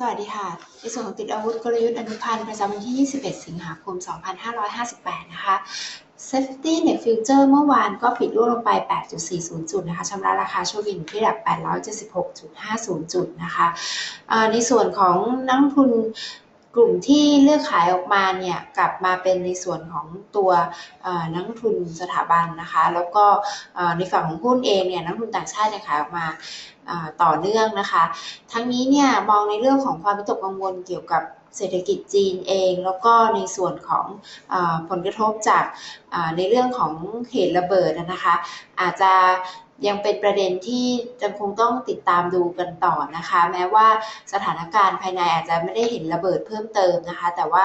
สวัสดีค่ะ ในส่วนของติดอาวุธกลยุทธ์อนุพันธ์ประจำวันที่ 21 สิงหาคม 2558 นะคะ Safety Net Future เมื่อวานก็ปิดร่วงลงไป 8.40 จุดนะคะชำระราคาช่วงบินที่ระดับ 876.50 จุดนะคะในส่วนของนักทุน กลุ่มที่เลือกขายออกมาเนี่ยกลับมาเป็นในส่วนของตัวนักทุนสถาบันนะคะ แล้วก็ในฝั่งของหุ้นเองเนี่ยนักทุนต่างชาติเนี่ยขายออกมาต่อเนื่องนะคะ ทั้งนี้เนี่ยมองในเรื่องของความวิตกกังวลเกี่ยวกับเศรษฐกิจจีนเอง แล้วก็ในส่วนของอผลกระทบจากในเรื่องของเหตุระเบิดนะคะ อาจจะ ยังเป็นประเด็นที่ยังคงต้องติดตามดูกันต่อนะคะ แม้ว่าสถานการณ์ภายในอาจจะไม่ได้เห็นระเบิดเพิ่มเติมนะคะ แต่ว่า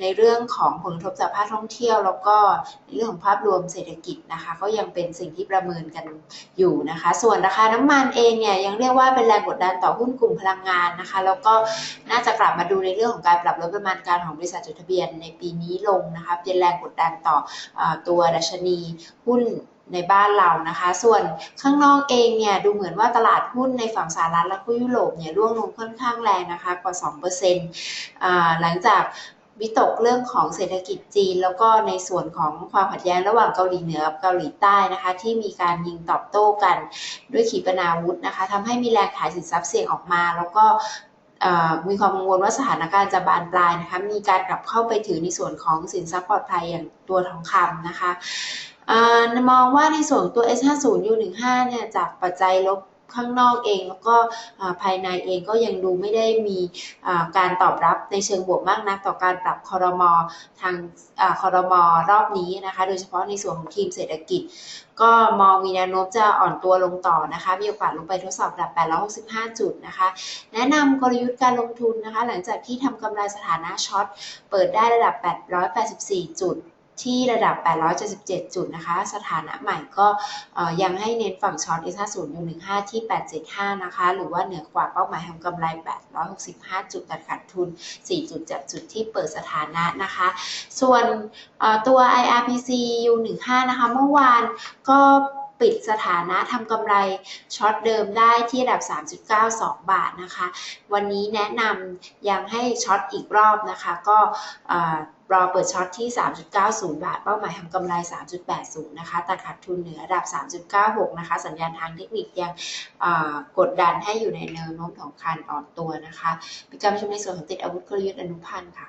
ในเรื่องของผลกระทบจากภาคท่องเที่ยว แล้วก็ในเรื่องของภาพรวมเศรษฐกิจนะคะ ก็ยังเป็นสิ่งที่ประเมินกันอยู่นะคะ ส่วนราคาน้ำมันเองเนี่ยยังเรียกว่าเป็นแรงกดดันต่อหุ้นกลุ่มพลังงานนะคะ แล้วก็น่าจะกลับมาดูในเรื่องของการปรับลดประมาณการของบริษัทจดทะเบียนในปีนี้ลงนะคะเป็นแรงกดดันต่ออตัวดัชนีหุ้น ในบ้านเรานะคะ ส่วนข้างนอกเองเนี่ยดูเหมือนว่าตลาดหุ้นในฝั่งสหรัฐและก็ยุโรปเนี่ยร่วงลงค่อนข้างแรงนะคะกว่า2%อ่าหลังจากวิตกเรื่องของเศรษฐกิจจีน แล้วก็ในส่วนของความขัดแย้งระหว่างเกาหลีเหนือกับเกาหลีใต้นะคะ ที่มีการยิงตอบโต้กันด้วยขีปนาวุธนะคะทำให้มีแรงขายสินทรัพย์เสี่ยงออกมา แล้วก็มีความกังวลว่าสถานการณ์จะบานปลายนะคะมีการกลับเข้าไปถือในส่วนของสินทรัพย์ปลอดภัยอย่างตัวทองคำนะคะ มองว่าในส่วนของตัว S50 U15 เนี่ยจากปัจจัยลบข้างนอกเองแล้วก็ภายในเองก็ยังดูไม่ได้มีการตอบรับในเชิงบวกมากนักต่อการปรับคอรมอทางอคอรมอรอบนี้นะคะ โดยเฉพาะในส่วนของทีมเศรษฐกิจ ก็มองมีแนวโน้มจะอ่อนตัวลงต่อนะคะ มีโอกาสลงไปทดสอบระดับ 865 จุดนะคะ แนะนำกลยุทธ์การลงทุนนะคะ หลังจากที่ทำกำไรสถานะช็อตเปิดได้ระดับ 884 จุด ที่ระดับ 877 จุดนะคะ สถานะใหม่ก็ยังให้เน้นฝั่งช็อต S50 อยู่15 ที่ 875 นะคะ หรือว่าเหนือกว่าเป้าหมายทำกำไร 865 จุดตัดขาดทุน 4 จุดจากจุดที่เปิดสถานะนะคะ ส่วนตัว IRPC U15 นะคะ เมื่อวานก็ ปิดสถานะทำกำไรช็อตเดิมได้ที่ระดับ 3.92 บาทนะคะ วันนี้แนะนำยังให้ช็อตอีกรอบนะคะ ก็รอเปิดช็อตที่ 3.90 บาท เป้าหมายทำกำไร 3.80 นะคะตัดขาดทุนเหนือระดับ 3.96 นะคะ สัญญาณทางเทคนิคยังกดดันให้อยู่ในแนวโน้มของการอ่อนตัวนะคะเป็นการประชุมในส่วนของติดอาวุธกลยุทธ์อนุพันธ์ค่ะ